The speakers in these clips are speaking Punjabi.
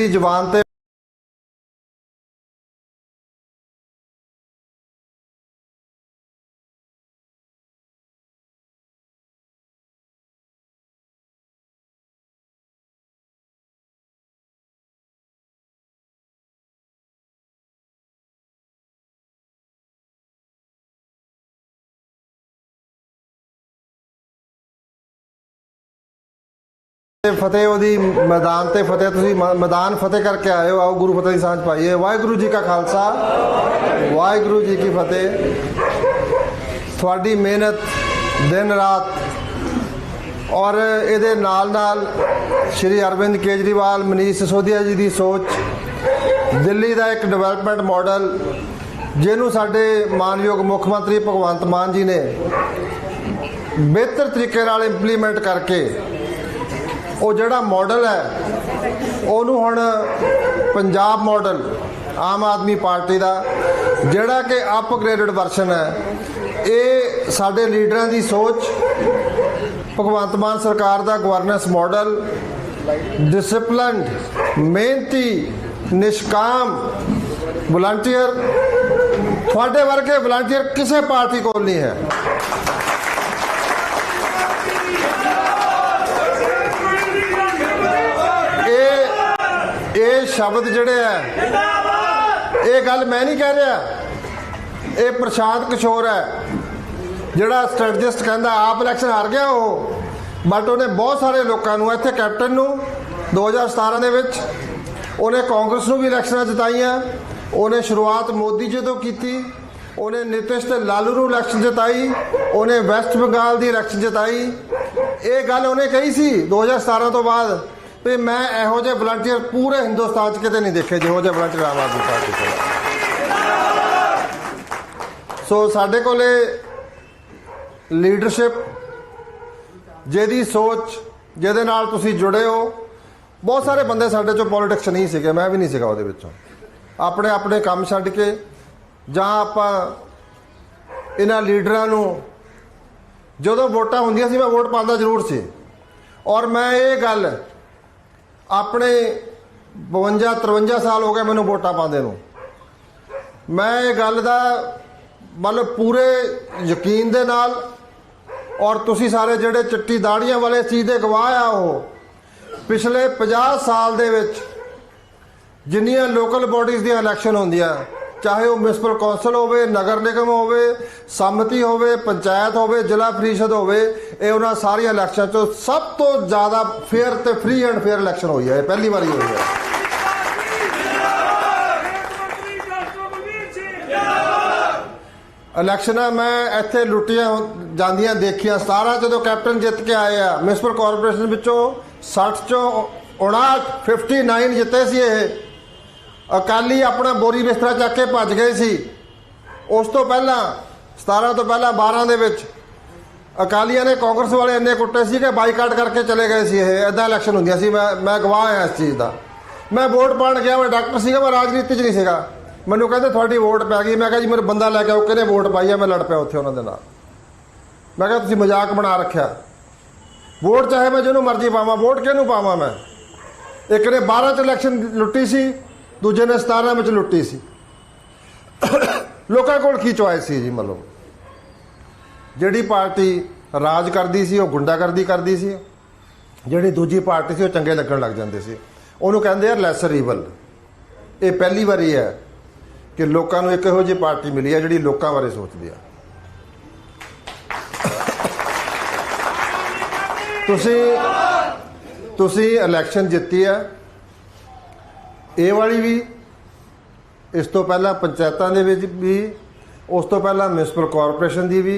ਦੀ ਜ਼ੁਬਾਨ ਤੇ ਫਤਿਹ ਉਹਦੀ ਮੈਦਾਨ ਤੇ ਫਤਿਹ, ਤੁਸੀਂ ਮ- ਮੈਦਾਨ ਫਤਿਹ ਕਰਕੇ ਆਏ ਹੋ ਆਓ ਗੁਰੂ ਫਤਿਹ ਦੀ ਸਾਂਝ ਪਾਈਏ। ਵਾਹਿਗੁਰੂ ਜੀ ਕਾ ਖਾਲਸਾ, ਵਾਹਿਗੁਰੂ ਜੀ ਕੀ ਫਤਿਹ। ਤੁਹਾਡੀ ਮਿਹਨਤ ਦਿਨ ਰਾਤ ਔਰ ਇਹਦੇ ਨਾਲ ਨਾਲ ਸ਼੍ਰੀ ਅਰਵਿੰਦ ਕੇਜਰੀਵਾਲ, ਮਨੀਸ਼ ਸਿਸੋਦੀਆ ਜੀ ਦੀ ਸੋਚ, ਦਿੱਲੀ ਦਾ ਇੱਕ ਡਿਵੈਲਪਮੈਂਟ ਮਾਡਲ ਜਿਹਨੂੰ ਸਾਡੇ ਮਾਨਯੋਗ ਮੁੱਖ ਮੰਤਰੀ ਭਗਵੰਤ ਮਾਨ ਜੀ ਨੇ ਬਿਹਤਰ ਤਰੀਕੇ ਨਾਲ ਇੰਪਲੀਮੈਂਟ ਕਰਕੇ ਉਹ ਜਿਹੜਾ ਮਾਡਲ ਹੈ, ਉਹਨੂੰ ਹੁਣ ਪੰਜਾਬ ਮਾਡਲ ਆਮ ਆਦਮੀ ਪਾਰਟੀ ਦਾ, ਜਿਹੜਾ ਕਿ ਅਪਗ੍ਰੇਡਡ ਵਰਸ਼ਨ ਹੈ, ਇਹ ਸਾਡੇ ਲੀਡਰਾਂ ਦੀ ਸੋਚ, ਭਗਵੰਤ ਮਾਨ ਸਰਕਾਰ ਦਾ ਗਵਰਨੈਂਸ ਮਾਡਲ ਡਿਸਪਲਿਨਡ ਮਿਹਨਤੀ, ਨਿਸ਼ਕਾਮ ਵਲੰਟੀਅਰ ਤੁਹਾਡੇ ਵਰਗੇ ਵਲੰਟੀਅਰ ਕਿਸੇ ਪਾਰਟੀ ਕੋਲ ਨਹੀਂ ਹੈ। ਇਹ ਸ਼ਬਦ ਜਿਹੜੇ ਆ, ਇਹ ਗੱਲ ਮੈਂ ਨਹੀਂ ਕਹਿ ਰਿਹਾ। ਇਹ ਪ੍ਰਸ਼ਾਂਤ ਕਿਸ਼ੋਰ ਹੈ, ਜਿਹੜਾ ਸਟ੍ਰੈਟਜਿਸਟ ਕਹਿੰਦਾ, ਆਪ ਇਲੈਕਸ਼ਨ ਹਾਰ ਗਿਆ ਉਹ। ਬਟ ਉਹਨੇ ਬਹੁਤ ਸਾਰੇ ਲੋਕਾਂ ਨੂੰ, ਇੱਥੇ ਕੈਪਟਨ ਨੂੰ 2017 ਦੇ ਵਿੱਚ, ਉਹਨੇ ਕਾਂਗਰਸ ਨੂੰ ਵੀ ਇਲੈਕਸ਼ਨਾਂ ਜਿਤਾਈਆਂ। ਉਹਨੇ ਸ਼ੁਰੂਆਤ ਮੋਦੀ ਜੀ ਤੋਂ ਕੀਤੀ। ਉਹਨੇ ਨਿਤਿਸ਼ ਤੇ ਲਾਲੂ ਨੂੰ ਇਲੈਕਸ਼ਨ ਜਿਤਾਈ। ਉਹਨੇ ਵੈਸਟ ਬੰਗਾਲ ਦੀ ਇਲੈਕਸ਼ਨ ਜਿਤਾਈ। ਇਹ ਗੱਲ ਉਹਨੇ ਕਹੀ ਸੀ 2017 ਤੋਂ ਬਾਅਦ। ਵੀ ਮੈਂ ਇਹੋ ਜਿਹੇ ਵਲੰਟੀਅਰ ਪੂਰੇ ਹਿੰਦੁਸਤਾਨ 'ਚ ਕਿਤੇ ਨਹੀਂ ਦੇਖੇ, ਜਿਹੋ ਜਿਹੇ ਵਲੰਟੀਅਰ ਆਮ ਆਦਮੀ ਪਾਰਟੀ ਕੋਲ। ਸੋ ਸਾਡੇ ਕੋਲੇ ਲੀਡਰਸ਼ਿਪ ਜਿਹਦੀ ਸੋਚ, ਜਿਹਦੇ ਨਾਲ ਤੁਸੀਂ ਜੁੜੇ ਹੋ, ਬਹੁਤ ਸਾਰੇ ਬੰਦੇ ਸਾਡੇ ਚੋਂ ਪੋਲਿਟਿਕਸ ਨਹੀਂ ਸੀਗੇ, ਮੈਂ ਵੀ ਨਹੀਂ ਸੀਗਾ ਉਹਦੇ ਵਿੱਚੋਂ। ਆਪਣੇ ਆਪਣੇ ਕੰਮ ਛੱਡ ਕੇ, ਜਾਂ ਆਪਾਂ ਇਹਨਾਂ ਲੀਡਰਾਂ ਨੂੰ ਜਦੋਂ ਵੋਟਾਂ ਹੁੰਦੀਆਂ ਸੀ, ਮੈਂ ਵੋਟ ਪਾਉਂਦਾ ਜ਼ਰੂਰ ਸੀ। ਔਰ ਮੈਂ ਇਹ ਗੱਲ ਆਪਣੇ 52 53 ਸਾਲ ਹੋ ਗਏ ਮੈਨੂੰ ਵੋਟਾਂ ਪਾਉਂਦੇ ਨੂੰ। ਮੈਂ ਇਹ ਗੱਲ ਦਾ ਮਤਲਬ ਪੂਰੇ ਯਕੀਨ ਦੇ ਨਾਲ ਔਰ ਤੁਸੀਂ ਸਾਰੇ ਜਿਹੜੇ ਚਿੱਟੀ ਦਾੜੀਆਂ ਵਾਲੇ ਚੀਜ਼ ਦੇ ਗਵਾਹ ਆ ਉਹ, ਪਿਛਲੇ 50 ਸਾਲ ਦੇ ਵਿੱਚ ਜਿੰਨੀਆਂ ਲੋਕਲ ਬਾਡੀਜ਼ ਦੀਆਂ ਇਲੈਕਸ਼ਨ ਹੁੰਦੀਆਂ ਚਾਹੇ ਉਹ ਮਿਊਨਿਸਪਲ ਕੌਂਸਲ ਹੋਵੇ, ਨਗਰ ਨਿਗਮ ਹੋਵੇ, ਸੰਮਤੀ ਹੋਵੇ, ਪੰਚਾਇਤ ਹੋਵੇ, ਜ਼ਿਲ੍ਹਾ ਪ੍ਰੀਸ਼ਦ ਹੋਵੇ, ਇਹ ਉਹਨਾਂ ਸਾਰੀਆਂ ਇਲੈਕਸ਼ਨਾਂ ਚੋਂ ਸਭ ਤੋਂ ਜ਼ਿਆਦਾ ਫੇਅਰ ਤੇ ਫ੍ਰੀ ਐਂਡ ਫੇਅਰ ਇਲੈਕਸ਼ਨ ਹੋਈ ਹੈ, ਇਹ ਪਹਿਲੀ ਵਾਰੀ ਹੋਈ ਹੈ। ਇਲੈਕਸ਼ਨਾਂ ਮੈਂ ਇੱਥੇ ਲੁੱਟੀਆਂ ਜਾਂਦੀਆਂ ਦੇਖੀਆਂ 17 ਜਦੋਂ ਕੈਪਟਨ ਜਿੱਤ ਕੇ ਆਏ ਆ, ਮਿਊਨਿਸਪਲ ਕਾਰਪੋਰੇਸ਼ਨ ਵਿੱਚੋਂ 60 ਚੋਂ 59 59 ਜਿੱਤੇ ਸੀ ਇਹ। ਅਕਾਲੀ ਆਪਣਾ ਬੋਰੀ ਬਿਸਤਰਾ ਚੱਕ ਕੇ ਭੱਜ ਗਏ ਸੀ। ਉਸ ਤੋਂ ਪਹਿਲਾਂ 17 ਤੋਂ ਪਹਿਲਾਂ 12 ਦੇ ਵਿੱਚ ਅਕਾਲੀਆਂ ਨੇ ਕਾਂਗਰਸ ਵਾਲੇ ਇੰਨੇ ਕੁੱਟੇ ਸੀ ਕਿ ਬਾਈਕਾਟ ਕਰਕੇ ਚਲੇ ਗਏ ਸੀ ਇਹ। ਐਦਾਂ ਇਲੈਕਸ਼ਨ ਹੁੰਦੀਆਂ ਸੀ। ਮੈਂ ਮੈਂ ਗਵਾਹ ਹਾਂ ਇਸ ਚੀਜ਼ ਦਾ। ਮੈਂ ਵੋਟ ਪਾਣ ਗਿਆ, ਮੈਂ ਡਾਕਟਰ ਸੀਗਾ, ਮੈਂ ਰਾਜਨੀਤੀ 'ਚ ਨਹੀਂ ਸੀਗਾ। ਮੈਨੂੰ ਕਹਿੰਦੇ ਤੁਹਾਡੀ ਵੋਟ ਪੈ ਗਈ। ਮੈਂ ਕਿਹਾ ਜੀ ਮੇਰੇ ਬੰਦਾ ਲੈ ਕੇ ਆਓ, ਕਿਹਨੇ ਵੋਟ ਪਾਈ ਆ? ਮੈਂ ਲੜ ਪਿਆ ਉੱਥੇ ਉਹਨਾਂ ਦੇ ਨਾਲ। ਮੈਂ ਕਿਹਾ, ਤੁਸੀਂ ਮਜ਼ਾਕ ਬਣਾ ਰੱਖਿਆ। ਵੋਟ ਚਾਹੇ ਮੈਂ ਜਿਹਨੂੰ ਮਰਜ਼ੀ ਪਾਵਾਂ, ਵੋਟ ਕਿਹਨੂੰ ਪਾਵਾਂ ਮੈਂ? ਇੱਕ ਨੇ 12 ਚ ਇਲੈਕਸ਼ਨ ਲੁੱਟੀ ਸੀ ਦੂਜੇ ਨੇ 17 ਵਿੱਚ ਲੁੱਟੀ ਸੀ। ਲੋਕਾਂ ਕੋਲ ਕੀ ਚੁਆਇਸ ਸੀ ਜੀ ਮਤਲਬ? ਜਿਹੜੀ ਪਾਰਟੀ ਰਾਜ ਕਰਦੀ ਸੀ, ਉਹ ਗੁੰਡਾਗਰਦੀ ਕਰਦੀ ਸੀ। ਜਿਹੜੀ ਦੂਜੀ ਪਾਰਟੀ ਸੀ, ਉਹ ਚੰਗੇ ਲੱਗਣ ਲੱਗ ਜਾਂਦੇ ਸੀ। ਉਹਨੂੰ ਕਹਿੰਦੇ ਆ ਲੈਸਰ ਈਵਲ ਇਹ ਪਹਿਲੀ ਵਾਰੀ ਹੈ ਕਿ ਲੋਕਾਂ ਨੂੰ ਇੱਕ ਇਹੋ ਜਿਹੀ ਪਾਰਟੀ ਮਿਲੀ ਹੈ, ਜਿਹੜੀ ਲੋਕਾਂ ਬਾਰੇ ਸੋਚਦੀ ਆ। ਤੁਸੀਂ ਤੁਸੀਂ ਇਲੈਕਸ਼ਨ ਜਿੱਤੀ ਹੈ। ਇਹ ਵਾਲੀ ਵੀ, ਇਸ ਤੋਂ ਪਹਿਲਾਂ ਪੰਚਾਇਤਾਂ ਦੇ ਵਿੱਚ ਵੀ, ਉਸ ਤੋਂ ਪਹਿਲਾਂ ਮਿਊਨਿਸਪਲ ਕਾਰਪੋਰੇਸ਼ਨ ਦੀ ਵੀ,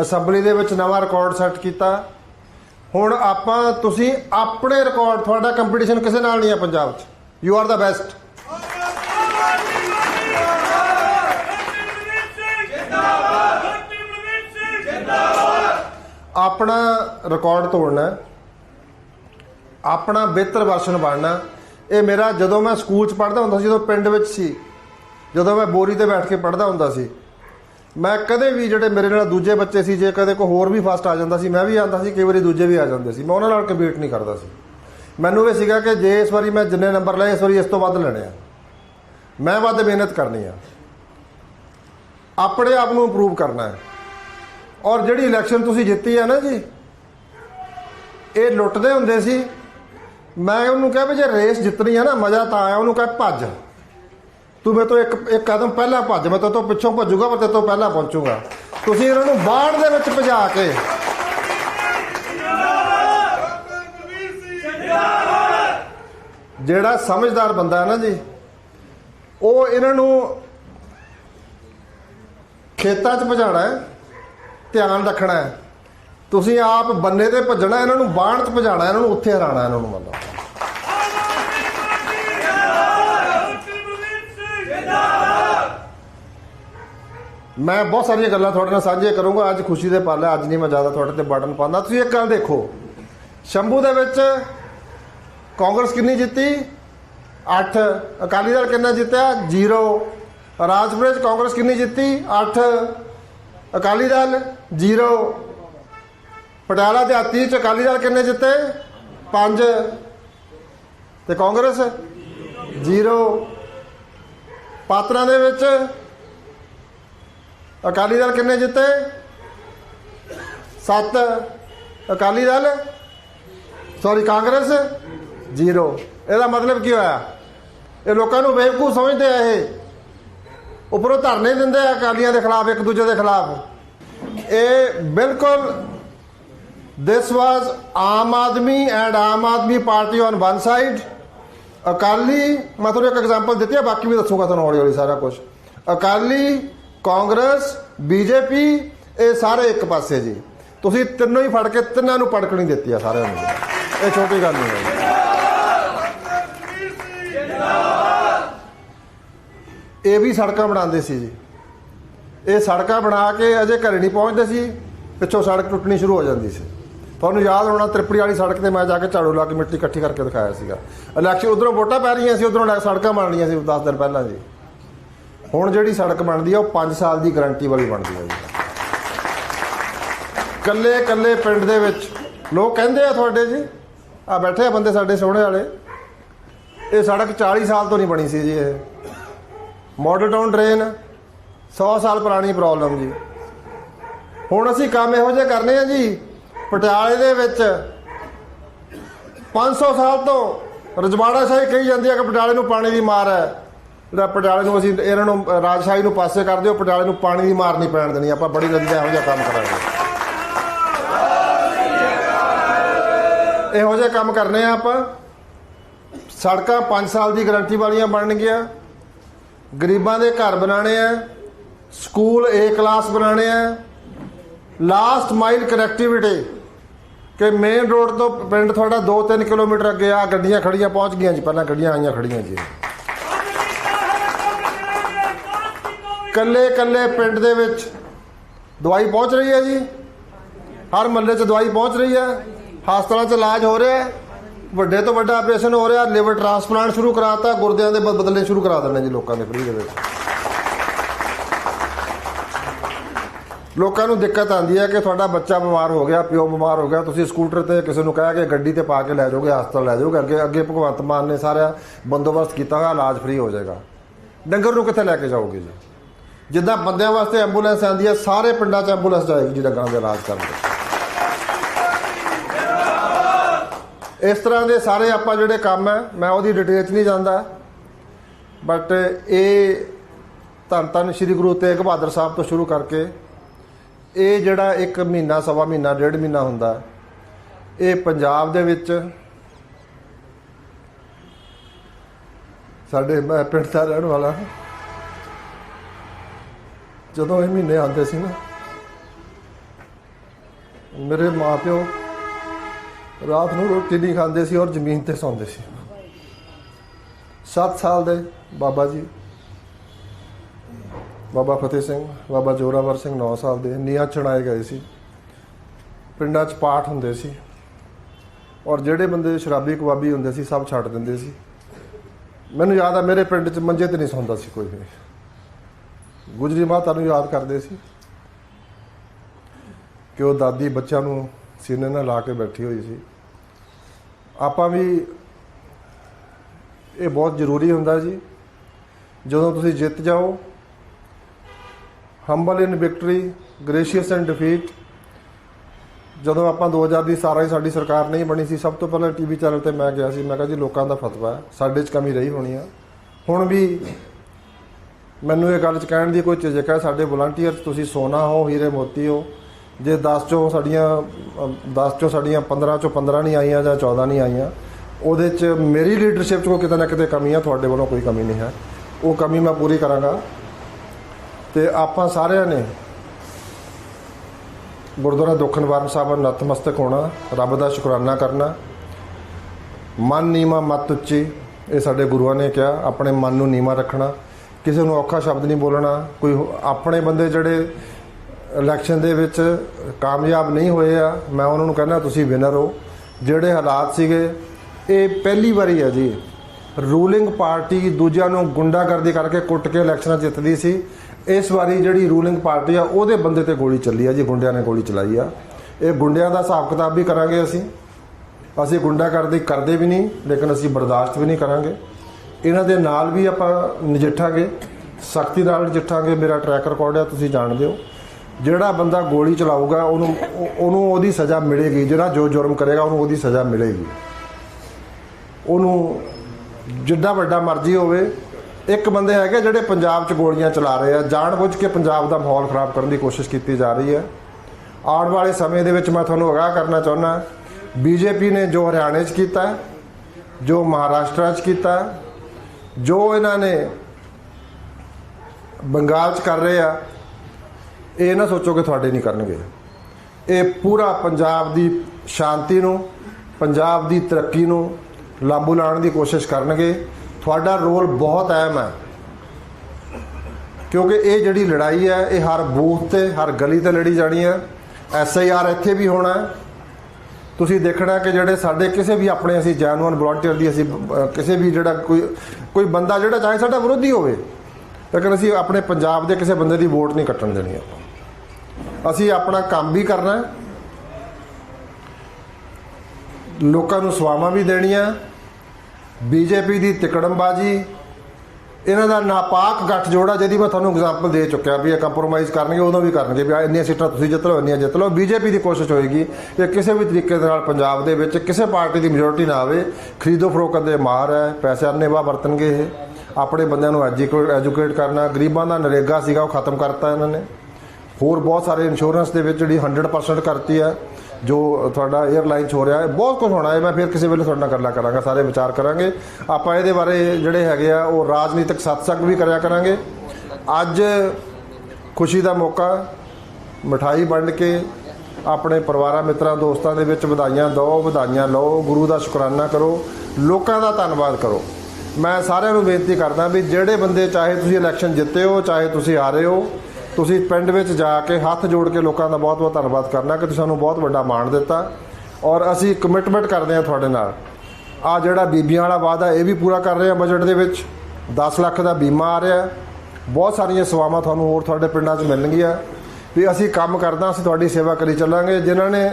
ਅਸੈਂਬਲੀ ਦੇ ਵਿੱਚ ਨਵਾਂ ਰਿਕਾਰਡ ਸੈੱਟ ਕੀਤਾ। ਹੁਣ ਆਪਾਂ, ਤੁਸੀਂ ਆਪਣੇ ਰਿਕਾਰਡ, ਤੁਹਾਡਾ ਕੰਪੀਟੀਸ਼ਨ ਕਿਸੇ ਨਾਲ ਨਹੀਂ ਹੈ ਪੰਜਾਬ 'ਚ। ਯੂ ਆਰ ਦਾ ਬੈਸਟ ਆਪਣਾ ਰਿਕਾਰਡ ਤੋੜਨਾ ਆਪਣਾ ਬਿਹਤਰ ਵਰਸ਼ਨ ਬਣਨਾ ਇਹ ਮੇਰਾ ਜਦੋਂ ਮੈਂ ਸਕੂਲ 'ਚ ਪੜ੍ਹਦਾ ਹੁੰਦਾ ਸੀ, ਜਦੋਂ ਪਿੰਡ ਵਿੱਚ ਸੀ, ਜਦੋਂ ਮੈਂ ਬੋਰੀ ਤੇ ਬੈਠ ਕੇ ਪੜ੍ਹਦਾ ਹੁੰਦਾ ਸੀ, ਮੈਂ ਕਦੇ ਵੀ ਜਿਹੜੇ ਮੇਰੇ ਨਾਲ ਦੂਜੇ ਬੱਚੇ ਸੀ, ਜੇ ਕਦੇ ਕੋਈ ਹੋਰ ਵੀ ਫਸਟ ਆ ਜਾਂਦਾ ਸੀ, ਮੈਂ ਵੀ ਆਂਦਾ ਸੀ, ਕਈ ਵਾਰੀ ਦੂਜੇ ਵੀ ਆ ਜਾਂਦੇ ਸੀ, ਮੈਂ ਉਹਨਾਂ ਨਾਲ ਕੰਪੀਟ ਨਹੀਂ ਕਰਦਾ ਸੀ। ਮੈਨੂੰ ਇਹ ਸੀਗਾ ਕਿ ਜੇ ਇਸ ਵਾਰੀ ਮੈਂ ਜਿੰਨੇ ਨੰਬਰ ਲਏ, ਇਸ ਵਾਰੀ ਇਸ ਤੋਂ ਵੱਧ ਲੈਣੇ ਆ। ਮੈਂ ਵੱਧ ਮਿਹਨਤ ਕਰਨੀ ਆ। ਆਪਣੇ ਆਪ ਨੂੰ ਇੰਪਰੂਵ ਕਰਨਾ ਹੈ। ਔਰ ਜਿਹੜੀ ਇਲੈਕਸ਼ਨ ਤੁਸੀਂ ਜਿੱਤੀ ਆ ਨਾ ਜੀ, ਇਹ ਲੁੱਟਦੇ ਹੁੰਦੇ ਸੀ ਮੈਂ ਉਹਨੂੰ ਕਿਹਾ ਵੀ ਜੇ ਰੇਸ ਜਿੱਤਣੀ ਹੈ ਨਾ, ਮਜ਼ਾ ਤਾਂ ਆਇਆ, ਉਹਨੂੰ ਕਹੇ ਭੱਜ। ਤੂੰ ਮੇਰੇ ਤੋਂ ਇੱਕ ਇੱਕ ਕਦਮ ਪਹਿਲਾਂ ਭੱਜ, ਮੈਂ ਤੇਰੇ ਤੋਂ ਪਿੱਛੋਂ ਭੱਜੂਗਾ, ਪਰ ਤੇਰੇ ਤੋਂ ਪਹਿਲਾਂ ਪਹੁੰਚੂਗਾ। ਤੁਸੀਂ ਇਹਨਾਂ ਨੂੰ ਬਾੜ ਦੇ ਵਿੱਚ ਭਜਾ ਕੇ ਜਿਹੜਾ ਸਮਝਦਾਰ ਬੰਦਾ ਹੈ ਨਾ ਜੀ, ਉਹ ਇਹਨਾਂ ਨੂੰ ਖੇਤਾਂ 'ਚ ਭਜਾਣਾ ਹੈ, ਧਿਆਨ ਰੱਖਣਾ ਹੈ। ਤੁਸੀਂ ਆਪ ਬੰਨੇ ਤੇ ਭੱਜਣਾ, ਇਹਨਾਂ ਨੂੰ ਬਾਣ 'ਚ ਭਜਾਣਾ ਇਹਨਾਂ ਨੂੰ ਉੱਥੇ ਹਰਾਣਾ ਇਹਨਾਂ ਨੂੰ ਮਤਲਬ। ਮੈਂ ਬਹੁਤ ਸਾਰੀਆਂ ਗੱਲਾਂ ਤੁਹਾਡੇ ਨਾਲ ਸਾਂਝੀਆਂ ਕਰੂੰਗਾ। ਅੱਜ ਖੁਸ਼ੀ ਦੇ ਪਲ ਹੈ। ਅੱਜ ਨਹੀਂ ਮੈਂ ਜ਼ਿਆਦਾ ਤੁਹਾਡੇ ਤੇ ਬਟਨ ਪਾਉਂਦਾ। ਤੁਸੀਂ ਇੱਕ ਗੱਲ ਦੇਖੋ। ਸ਼ੰਭੂ ਦੇ ਵਿੱਚ ਕਾਂਗਰਸ ਕਿੰਨੀ ਜਿੱਤੀ? 8 ਅਕਾਲੀ ਦਲ ਕਿੰਨਾ ਜਿੱਤਿਆ? 0 ਰਾਜਪੁਰੇ 'ਚ ਕਾਂਗਰਸ ਕਿੰਨੀ ਜਿੱਤੀ? 8 ਅਕਾਲੀ ਦਲ 0 ਪਟਿਆਲਾ ਦਿਹਾਤੀ 'ਚ ਅਕਾਲੀ ਦਲ ਕਿੰਨੇ ਜਿੱਤੇ? 5 ਤੇ ਕਾਂਗਰਸ? 0 ਪਾਤਰਾਂ ਦੇ ਵਿੱਚ ਅਕਾਲੀ ਦਲ ਕਿੰਨੇ ਜਿੱਤੇ? 7 ਅਕਾਲੀ ਦਲ? ਸੌਰੀ ਕਾਂਗਰਸ? 0 ਇਹਦਾ ਮਤਲਬ ਕੀ ਹੋਇਆ? ਇਹ ਲੋਕਾਂ ਨੂੰ ਬੇਵਕੂਫ ਸਮਝਦੇ ਆ ਇਹ। ਉੱਪਰੋਂ ਧਰਨੇ ਦਿੰਦੇ ਆ ਅਕਾਲੀਆਂ ਦੇ ਖਿਲਾਫ, ਇੱਕ ਦੂਜੇ ਦੇ ਖਿਲਾਫ। ਇਹ ਬਿਲਕੁਲ this was Aam Aadmi and Aam Aadmi Party on one side Akali, ਮੈਂ ਤੁਹਾਨੂੰ ਇੱਕ ਐਗਜ਼ਾਮਪਲ ਦਿੱਤੀ ਹੈ ਬਾਕੀ ਵੀ ਦੱਸੂਗਾ ਤੁਹਾਨੂੰ ਹੌਲੀ ਹੌਲੀ ਸਾਰਾ ਕੁਝ ਅਕਾਲੀ ਕਾਂਗਰਸ, ਬੀਜੇਪੀ, ਇਹ ਸਾਰੇ ਇੱਕ ਪਾਸੇ ਜੀ। ਤੁਸੀਂ ਤਿੰਨੋਂ ਹੀ ਫੜ ਕੇ ਤਿੰਨਾਂ ਨੂੰ ਪੜਕਣੀ ਦਿੱਤੀ ਆ ਸਾਰਿਆਂ ਨੂੰ। ਇਹ ਛੋਟੀ ਗੱਲ ਨਹੀਂ ਹੈ। ਇਹ ਵੀ ਸੜਕਾਂ ਬਣਾਉਂਦੇ ਸੀ ਜੀ। ਇਹ ਸੜਕਾਂ ਬਣਾ ਕੇ ਅਜੇ ਘਰੇ ਨਹੀਂ ਪਹੁੰਚਦੇ ਸੀ। ਪਿੱਛੋਂ ਸੜਕ ਟੁੱਟਣੀ ਸ਼ੁਰੂ ਹੋ ਜਾਂਦੀ ਸੀ। ਤੁਹਾਨੂੰ ਯਾਦ ਹੋਣਾ, ਤ੍ਰਿਪੜੀ ਵਾਲੀ ਸੜਕ ਤੇ ਮੈਂ ਜਾ ਕੇ ਝਾੜੂ ਲਾ ਕੇ ਮਿੱਟੀ ਇਕੱਠੀ ਕਰਕੇ ਦਿਖਾਇਆ ਸੀਗਾ। ਇਲੈਕਸ਼ਨ ਉਧਰੋਂ ਵੋਟਾਂ ਪੈ ਰਹੀਆਂ ਸੀ, ਉਧਰੋਂ ਸੜਕਾਂ ਬਣਨੀਆਂ ਸੀ 10 ਦਿਨ ਪਹਿਲਾਂ ਜੀ। ਹੁਣ ਜਿਹੜੀ ਸੜਕ ਬਣਦੀ ਆ, ਉਹ 5 ਸਾਲ ਦੀ ਗਾਰੰਟੀ ਵਾਲੀ ਬਣਦੀ ਆ ਜੀ। ਕੱਲੇ ਕੱਲੇ ਪਿੰਡ ਦੇ ਵਿੱਚ, ਲੋਕ ਕਹਿੰਦੇ ਆ ਤੁਹਾਡੇ ਜੀ, ਆ ਬੈਠੇ ਆ ਬੰਦੇ ਸਾਡੇ ਸੋਹਣੇ ਵਾਲੇ। ਇਹ ਸੜਕ 40 ਸਾਲ ਤੋਂ ਨਹੀਂ ਬਣੀ ਸੀ ਜੀ ਇਹ। ਮਾਡਲ ਟਾਊਨ ਟ੍ਰੇਨ 100 ਸਾਲ ਪੁਰਾਣੀ ਪ੍ਰੋਬਲਮ ਜੀ। ਹੁਣ ਅਸੀਂ ਕੰਮ ਇਹੋ ਜਿਹੇ ਕਰਨੇ ਆ ਜੀ, ਪਟਿਆਲੇ ਦੇ ਵਿੱਚ 500 ਸਾਲ ਤੋਂ ਰਜਵਾੜਾ ਸਾਹਿਬ ਕਹੀ ਜਾਂਦੀ ਹੈ ਕਿ ਪਟਿਆਲੇ ਨੂੰ ਪਾਣੀ ਦੀ ਮਾਰ ਹੈ। ਜਿਹੜਾ ਪਟਿਆਲੇ ਨੂੰ ਅਸੀਂ ਇਹਨਾਂ ਨੂੰ ਰਾਜਸ਼ਾਹੀ ਨੂੰ ਪਾਸੇ ਕਰ ਦਿਓ ਪਟਿਆਲੇ ਨੂੰ ਪਾਣੀ ਦੀ ਮਾਰ ਨਹੀਂ ਪੈਣ ਦੇਣੀ, ਆਪਾਂ ਬੜੀ ਜਲਦੀ ਇਹੋ ਜਿਹਾ ਕੰਮ ਕਰਾਂਗੇ। ਇਹੋ ਜਿਹੇ ਕੰਮ ਕਰਨੇ ਆ ਆਪਾਂ। ਸੜਕਾਂ 5 ਸਾਲ ਦੀ ਗਾਰੰਟੀ ਵਾਲੀਆਂ ਬਣਨਗੀਆਂ ਗਰੀਬਾਂ ਦੇ ਘਰ ਬਣਾਣੇ ਆ। ਸਕੂਲ ਏ ਕਲਾਸ ਬਣਾਣੇ ਆ। ਲਾਸਟ ਮਾਈਲ ਕਨੈਕਟੀਵਿਟੀ ਕਿ ਮੇਨ ਰੋਡ ਤੋਂ ਪਿੰਡ ਤੁਹਾਡਾ 2-3 ਕਿਲੋਮੀਟਰ ਅੱਗੇ ਆ, ਗੱਡੀਆਂ ਖੜੀਆਂ ਪਹੁੰਚ ਗਈਆਂ ਜੀ, ਪਹਿਲਾਂ ਗੱਡੀਆਂ ਆਈਆਂ ਖੜੀਆਂ ਜੀ। ਕੱਲੇ ਕੱਲੇ ਪਿੰਡ ਦੇ ਵਿੱਚ ਦਵਾਈ ਪਹੁੰਚ ਰਹੀ ਹੈ ਜੀ? ਹਰ ਮਹੱਲੇ 'ਚ ਦਵਾਈ ਪਹੁੰਚ ਰਹੀ ਹੈ। ਹਸਪਤਾਲਾਂ 'ਚ ਇਲਾਜ ਹੋ ਰਿਹਾ ਹੈ। ਵੱਡੇ ਤੋਂ ਵੱਡਾ ਆਪਰੇਸ਼ਨ ਹੋ ਰਿਹਾ। ਲਿਵਰ ਟ੍ਰਾਂਸਪਲਾਂਟ ਸ਼ੁਰੂ ਕਰਾਤਾ। ਗੁਰਦਿਆਂ ਦੇ ਬ- ਬਦਲੇ ਸ਼ੁਰੂ ਕਰਾ ਦਿੰਦੇ ਜੀ ਲੋਕਾਂ ਦੇ ਫਰੀ ਦੇ ਵਿੱਚ। ਲੋਕਾਂ ਨੂੰ ਦਿੱਕਤ ਆਉਂਦੀ ਹੈ ਕਿ ਤੁਹਾਡਾ ਬੱਚਾ ਬਿਮਾਰ ਹੋ ਗਿਆ, ਪਿਓ ਬਿਮਾਰ ਹੋ ਗਿਆ। ਤੁਸੀਂ ਸਕੂਟਰ ਤੇ ਕਿਸੇ ਨੂੰ ਕਹਿ ਕਿ ਗੱਡੀ ਤੇ ਪਾ ਕੇ ਲੈ ਜਾਓਗੇ, ਹਸਪਤਾਲ ਲੈ ਜਾਓਗੇ। ਅੱਗੇ ਅੱਗੇ ਭਗਵੰਤ ਮਾਨ ਨੇ ਸਾਰਾ ਬੰਦੋਬਸਤ ਕੀਤਾ ਹੋਇਆ। ਇਲਾਜ ਫ੍ਰੀ ਹੋ ਜਾਏਗਾ। ਡੰਗਰ ਨੂੰ ਕਿੱਥੇ ਲੈ ਕੇ ਜਾਓਗੇ ਜੀ? ਜਿੱਦਾਂ ਬੰਦਿਆਂ ਵਾਸਤੇ ਐਂਬੂਲੈਂਸ ਆਉਂਦੀ ਹੈ, ਸਾਰੇ ਪਿੰਡਾਂ 'ਚ ਐਂਬੂਲੈਂਸ ਜਾਏਗੀ ਜਿਹੜਾ ਗਾਂ ਦੇ ਇਲਾਜ ਕਰਨ ਇਸ ਤਰ੍ਹਾਂ ਦੇ ਸਾਰੇ ਆਪਾਂ ਜਿਹੜੇ ਕੰਮ ਹੈ, ਮੈਂ ਉਹਦੀ ਡਿਟੇਲ 'ਚ ਨਹੀਂ ਜਾਂਦਾ। ਬਟ ਇਹ ਧੰਨ ਧੰਨ ਸ੍ਰੀ ਗੁਰੂ ਤੇਗ ਬਹਾਦਰ ਸਾਹਿਬ ਤੋਂ ਸ਼ੁਰੂ ਕਰਕੇ, ਇਹ ਜਿਹੜਾ ਇੱਕ ਮਹੀਨਾ, ਸਵਾ ਮਹੀਨਾ, ਡੇਢ ਮਹੀਨਾ ਹੁੰਦਾ, ਇਹ ਪੰਜਾਬ ਦੇ ਵਿੱਚ ਸਾਡੇ ਮੈਂ ਪਿੰਡ ਦਾ ਰਹਿਣ ਵਾਲਾ ਹਾਂ। ਜਦੋਂ ਇਹ ਮਹੀਨੇ ਆਉਂਦੇ ਸੀ ਨਾ, ਮੇਰੇ ਮਾਪਿਓ ਰਾਤ ਨੂੰ ਰੋਟੀ ਨਹੀਂ ਖਾਂਦੇ ਸੀ ਔਰ ਜ਼ਮੀਨ ਤੇ ਸੌਂਦੇ ਸੀ। 7 ਸਾਲ ਦੇ ਬਾਬਾ ਜੀ, ਬਾਬਾ ਫਤਿਹ ਸਿੰਘ, ਬਾਬਾ ਜੋਰਾਵਰ ਸਿੰਘ 9 ਸਾਲ ਦੇ ਨੀਹਾਂ ਚੜਾਏ ਗਏ ਸੀ। ਪਿੰਡਾਂ 'ਚ ਪਾਠ ਹੁੰਦੇ ਸੀ ਔਰ ਜਿਹੜੇ ਬੰਦੇ ਸ਼ਰਾਬੀ ਕਬਾਬੀ ਹੁੰਦੇ ਸੀ ਸਭ ਛੱਡ ਦਿੰਦੇ ਸੀ। ਮੈਨੂੰ ਯਾਦ ਆ ਮੇਰੇ ਪਿੰਡ 'ਚ ਮੰਜੇ ਤੇ ਨਹੀਂ ਸੌਂਦਾ ਸੀ ਕੋਈ ਵੀ। ਗੁਜਰੀ ਮਾਤਾ ਨੂੰ ਯਾਦ ਕਰਦੇ ਸੀ? ਕਿ ਉਹ ਦਾਦੀ ਬੱਚਿਆਂ ਨੂੰ ਸੀਨੇ ਨਾਲ ਲਾ ਕੇ ਬੈਠੀ ਹੋਈ ਸੀ। ਆਪਾਂ ਵੀ ਇਹ ਬਹੁਤ ਜ਼ਰੂਰੀ ਹੁੰਦਾ ਜੀ। ਜਦੋਂ ਤੁਸੀਂ ਜਿੱਤ ਜਾਓ humble in victory gracious in defeat ਜਦੋਂ ਆਪਾਂ 2000 ਦੀ ਸਾਰਾ ਹੀ ਸਾਡੀ ਸਰਕਾਰ ਨਹੀਂ ਬਣੀ ਸੀ, ਸਭ ਤੋਂ ਪਹਿਲਾਂ ਟੀਵੀ ਚੈਨਲ ਤੇ ਮੈਂ ਗਿਆ ਸੀ। ਮੈਂ ਕਿਹਾ ਜੀ, ਲੋਕਾਂ ਦਾ ਫਤਵਾ ਹੈ, ਸਾਡੇ 'ਚ ਕਮੀ ਰਹੀ ਹੋਣੀ ਆ। ਹੁਣ ਵੀ ਮੈਨੂੰ ਇਹ ਗੱਲ 'ਚ ਕਹਿਣ ਦੀ ਕੋਈ ਝਿਜਕ ਹੈ, ਸਾਡੇ ਵਲੰਟੀਅਰਸ ਤੁਸੀਂ ਸੋਨਾ ਹੋ, ਹੀਰੇ ਮੋਤੀ ਹੋ, ਜੇ 10 ਚੋਂ ਸਾਡੀਆਂ 10 ਚੋਂ ਸਾਡੀਆਂ 15 ਚੋਂ 15 ਨਹੀਂ ਆਈਆਂ ਜਾਂ 14 ਨਹੀਂ ਆਈਆਂ, ਉਹਦੇ 'ਚ ਮੇਰੀ ਲੀਡਰਸ਼ਿਪ 'ਚ ਕੋਈ ਕਿਤੇ ਨਾ ਕਿਤੇ ਕਮੀ ਆ, ਤੁਹਾਡੇ ਵੱਲੋਂ ਕੋਈ ਕਮੀ ਨਹੀਂ ਹੈ। ਉਹ ਕਮੀ ਮੈਂ ਪੂਰੀ ਕਰਾਂਗਾ। ਤੇ ਆਪਾਂ ਸਾਰਿਆਂ ਨੇ ਗੁਰਦੁਆਰਾ ਦੁੱਖ ਨਿਵਾਰਨ ਸਾਹਿਬ ਨਤਮਸਤਕ ਹੋਣਾ, ਰੱਬ ਦਾ ਸ਼ੁਕਰਾਨਾ ਕਰਨਾ। ਮਨ ਨੀਮਾ ਮਤ ਉੱਚੀ, ਇਹ ਸਾਡੇ ਗੁਰੂਆਂ ਨੇ ਕਿਹਾ, ਆਪਣੇ ਮਨ ਨੂੰ ਨੀਮਾ ਰੱਖਣਾ। ਕਿਸੇ ਨੂੰ ਔਖਾ ਸ਼ਬਦ ਨਹੀਂ ਬੋਲਣਾ, ਕੋਈ ਆਪਣੇ ਬੰਦੇ ਜਿਹੜੇ ਇਲੈਕਸ਼ਨ ਦੇ ਵਿੱਚ ਕਾਮਯਾਬ ਨਹੀਂ ਹੋਏ ਆ, ਮੈਂ ਉਹਨਾਂ ਨੂੰ ਕਹਿੰਦਾ ਤੁਸੀਂ ਵਿਨਰ ਹੋ। ਜਿਹੜੇ ਹਾਲਾਤ ਸੀਗੇ, ਇਹ ਪਹਿਲੀ ਵਾਰੀ ਹੈ ਜੀ। ਰੂਲਿੰਗ ਪਾਰਟੀ ਦੂਜਿਆਂ ਨੂੰ ਗੁੰਡਾਗਰਦੀ ਕਰਕੇ ਕੁੱਟ ਕੇ ਇਲੈਕਸ਼ਨਾਂ ਜਿੱਤਦੀ ਸੀ। ਇਸ ਵਾਰੀ ਜਿਹੜੀ ਰੂਲਿੰਗ ਪਾਰਟੀ ਆ, ਉਹਦੇ ਬੰਦੇ ਤੇ ਗੋਲੀ ਚੱਲੀ ਆ ਜੀ, ਗੁੰਡਿਆਂ ਨੇ ਗੋਲੀ ਚਲਾਈ ਆ। ਇਹ ਗੁੰਡਿਆਂ ਦਾ ਹਿਸਾਬ ਕਿਤਾਬ ਵੀ ਕਰਾਂਗੇ ਅਸੀਂ। ਅਸੀਂ ਗੁੰਡਾਗਰਦੀ ਕਰਦੇ ਵੀ ਨਹੀਂ, ਲੇਕਿਨ ਅਸੀਂ ਬਰਦਾਸ਼ਤ ਵੀ ਨਹੀਂ ਕਰਾਂਗੇ। ਇਹਨਾਂ ਦੇ ਨਾਲ ਵੀ ਆਪਾਂ ਨਜਿੱਠਾਂਗੇ, ਸਖਤੀ ਨਾਲ ਨਜਿੱਠਾਂਗੇ, ਮੇਰਾ ਟਰੈਕ ਰਿਕਾਰਡ ਹੈ, ਤੁਸੀਂ ਜਾਣਦੇ ਹੋ। ਜਿਹੜਾ ਬੰਦਾ ਗੋਲੀ ਚਲਾਊਗਾ, ਉਹਨੂੰ ਉਹਨੂੰ ਉਹਦੀ ਸਜ਼ਾ ਮਿਲੇਗੀ, ਜਿਹੜਾ ਜੋ ਜੁਰਮ ਕਰੇਗਾ, ਉਹਨੂੰ ਉਹਦੀ ਸਜ਼ਾ ਮਿਲੇਗੀ। ਉਹਨੂੰ ਜਿੱਡਾ ਵੱਡਾ ਮਰਜ਼ੀ ਹੋਵੇ, ਇੱਕ ਬੰਦੇ ਹੈਗੇ ਜਿਹੜੇ ਪੰਜਾਬ 'ਚ ਗੋਲੀਆਂ ਚਲਾ ਰਹੇ ਆ ਜਾਣ ਬੁੱਝ ਕੇ ਪੰਜਾਬ ਦਾ ਮਾਹੌਲ ਖਰਾਬ ਕਰਨ ਦੀ ਕੋਸ਼ਿਸ਼ ਕੀਤੀ ਜਾ ਰਹੀ ਹੈ। ਆਉਣ ਵਾਲੇ ਸਮੇਂ ਦੇ ਵਿੱਚ ਮੈਂ ਤੁਹਾਨੂੰ ਅਗਾਹ ਕਰਨਾ ਚਾਹੁੰਦਾ, ਬੀਜੇਪੀ ਨੇ ਜੋ ਹਰਿਆਣੇ 'ਚ ਕੀਤਾ, ਜੋ ਮਹਾਰਾਸ਼ਟਰ 'ਚ ਕੀਤਾ ਜੋ ਇਹਨਾਂ ਨੇ ਬੰਗਾਲ 'ਚ ਕਰ ਰਹੇ ਆ, ਇਹ ਨਾ ਸੋਚੋ ਕਿ ਤੁਹਾਡੇ ਨਹੀਂ ਕਰਨਗੇ। ਇਹ ਪੂਰਾ ਪੰਜਾਬ ਦੀ ਸ਼ਾਂਤੀ ਨੂੰ, ਪੰਜਾਬ ਦੀ ਤਰੱਕੀ ਨੂੰ ਲਾਂਬੂ ਲਾਉਣ ਦੀ ਕੋਸ਼ਿਸ਼ ਕਰਨਗੇ। ਤੁਹਾਡਾ ਰੋਲ ਬਹੁਤ ਅਹਿਮ ਹੈ। ਕਿਉਂਕਿ ਇਹ ਜਿਹੜੀ ਲੜਾਈ ਹੈ, ਇਹ ਹਰ ਬੂਥ ਤੇ, ਹਰ ਗਲੀ ਤੇ ਲੜੀ ਜਾਣੀ ਹੈ। ਐਸਆਈਆਰ ਇੱਥੇ ਵੀ ਹੋਣਾ ਹੈ। ਤੁਸੀਂ ਦੇਖਣਾ ਕਿ ਜਿਹੜੇ ਸਾਡੇ ਕਿਸੇ ਵੀ ਆਪਣੇ ਅਸੀਂ ਜੈਨੂਅਨ ਵਲੰਟੀਅਰ ਦੀ ਅਸੀਂ ਕਿਸੇ ਵੀ ਜਿਹੜਾ ਕੋਈ ਕੋਈ ਬੰਦਾ ਜਿਹੜਾ ਚਾਹੇ ਸਾਡਾ ਵਿਰੋਧੀ ਹੋਵੇ, ਲੇਕਿਨ ਅਸੀਂ ਆਪਣੇ ਪੰਜਾਬ ਦੇ ਕਿਸੇ ਬੰਦੇ ਦੀ ਵੋਟ ਨਹੀਂ ਕੱਟਣ ਦੇਣੀ ਆਪਾਂ। ਅਸੀਂ ਆਪਣਾ ਕੰਮ ਵੀ ਕਰਨਾ ਹੈ। ਲੋਕਾਂ ਨੂੰ ਸਵਾਵਾਂ ਵੀ ਦੇਣੀਆਂ। ਬੀਜੇਪੀ ਦੀ ਤਿਕੜਮਬਾਜੀ ਇਹਨਾਂ ਦਾ ਨਾਪਾਕ ਗੱਠਜੋੜਾ ਜਿਹਦੀ ਮੈਂ ਤੁਹਾਨੂੰ ਐਗਜ਼ਾਮਪਲ ਦੇ ਚੁੱਕਿਆ ਵੀ ਇਹ ਕੰਪਰੋਮਾਈਜ਼ ਕਰਨਗੇ, ਉਦੋਂ ਵੀ ਕਰਨਗੇ, ਵੀ ਆਹ ਇੰਨੀਆਂ ਸੀਟਾਂ ਤੁਸੀਂ ਜਿੱਤ ਲਓ, ਇੰਨੀਆਂ ਜਿੱਤ ਲਓ। ਬੀਜੇਪੀ ਦੀ ਕੋਸ਼ਿਸ਼ ਹੋਏਗੀ ਕਿ ਕਿਸੇ ਵੀ ਤਰੀਕੇ ਦੇ ਨਾਲ ਪੰਜਾਬ ਦੇ ਵਿੱਚ ਕਿਸੇ ਪਾਰਟੀ ਦੀ ਮੈਜੋਰਿਟੀ ਨਾ ਆਵੇ। ਖਰੀਦੋ ਫਰੋਖਤ ਦੇ ਮਾਰ ਹੈ, ਪੈਸੇ ਅੰਨੇਵਾਹ ਵਰਤਣਗੇ ਇਹ। ਆਪਣੇ ਬੰਦਿਆਂ ਨੂੰ ਐਜੂਕੇਟ ਕਰਨਾ, ਗਰੀਬਾਂ ਦਾ ਨਰੇਗਾ ਸੀਗਾ, ਉਹ ਖਤਮ ਕਰਤਾ ਇਹਨਾਂ ਨੇ। ਹੋਰ ਬਹੁਤ ਸਾਰੇ ਇੰਸ਼ੋਰੈਂਸ ਦੇ ਵਿੱਚ ਜਿਹੜੀ 100% ਕਰਤੀ ਹੈ ਜੋ ਤੁਹਾਡਾ 에ਅਰਲਾਈਨ 'ਚ ਹੋ ਰਿਹਾ ਹੈ, ਬਹੁਤ ਕੁਝ ਹੋਣਾ ਹੈ। ਮੈਂ ਫਿਰ ਕਿਸੇ ਵੇਲੇ ਤੁਹਾਡੇ ਨਾਲ ਗੱਲਾਂ ਕਰਾਂਗਾ, ਸਾਰੇ ਵਿਚਾਰ ਕਰਾਂਗੇ। ਆਪਾਂ ਇਹਦੇ ਬਾਰੇ ਜਿਹੜੇ ਹੈਗੇ ਆ, ਉਹ ਰਾਜਨੀਤਿਕ ਸਤਸੰਗ ਵੀ ਕਰਿਆ ਕਰਾਂਗੇ। ਅੱਜ ਖੁਸ਼ੀ ਦਾ ਮੌਕਾ, ਮਠਾਈ ਵੰਡ ਕੇ ਆਪਣੇ ਪਰਿਵਾਰਾਂ, ਮਿੱਤਰਾਂ, ਦੋਸਤਾਂ ਦੇ ਵਿੱਚ ਵਧਾਈਆਂ ਦਿਓ ਵਧਾਈਆਂ ਲਓ, ਗੁਰੂ ਦਾ ਸ਼ੁਕਰਾਨਾ ਕਰੋ, ਲੋਕਾਂ ਦਾ ਧੰਨਵਾਦ ਕਰੋ। ਮੈਂ ਸਾਰਿਆਂ ਨੂੰ ਬੇਨਤੀ ਕਰਦਾ ਵੀ ਜਿਹੜੇ ਬੰਦੇ ਚਾਹੇ ਤੁਸੀਂ ਇਲੈਕਸ਼ਨ ਜਿੱਤੇ ਹੋ, ਚਾਹੇ ਤੁਸੀਂ ਹਾਰੇ ਹੋ ਤੁਸੀਂ ਪਿੰਡ ਵਿੱਚ ਜਾ ਕੇ ਹੱਥ ਜੋੜ ਕੇ ਲੋਕਾਂ ਦਾ ਬਹੁਤ ਬਹੁਤ ਧੰਨਵਾਦ ਕਰਨਾ ਕਿ ਤੁਸੀਂ ਸਾਨੂੰ ਬਹੁਤ ਵੱਡਾ ਮਾਣ ਦਿੱਤਾ। ਔਰ ਅਸੀਂ ਕਮਿਟਮੈਂਟ ਕਰਦੇ ਹਾਂ ਤੁਹਾਡੇ ਨਾਲ। ਆ ਜਿਹੜਾ ਬੀਬੀਆਂ ਵਾਲਾ ਵਾਅਦਾ ਇਹ ਵੀ ਪੂਰਾ ਕਰ ਰਹੇ ਹਾਂ ਬਜਟ ਦੇ ਵਿੱਚ। 10 ਲੱਖ ਦਾ ਬੀਮਾ ਆ ਰਿਹਾ। ਬਹੁਤ ਸਾਰੀਆਂ ਸੇਵਾਵਾਂ ਤੁਹਾਨੂੰ ਹੋਰ ਤੁਹਾਡੇ ਪਿੰਡਾਂ 'ਚ ਮਿਲਣਗੀਆਂ। ਵੀ ਅਸੀਂ ਕੰਮ ਕਰਦਾ, ਅਸੀਂ ਤੁਹਾਡੀ ਸੇਵਾ ਕਰੀ ਚੱਲਾਂਗੇ। ਜਿਨ੍ਹਾਂ ਨੇ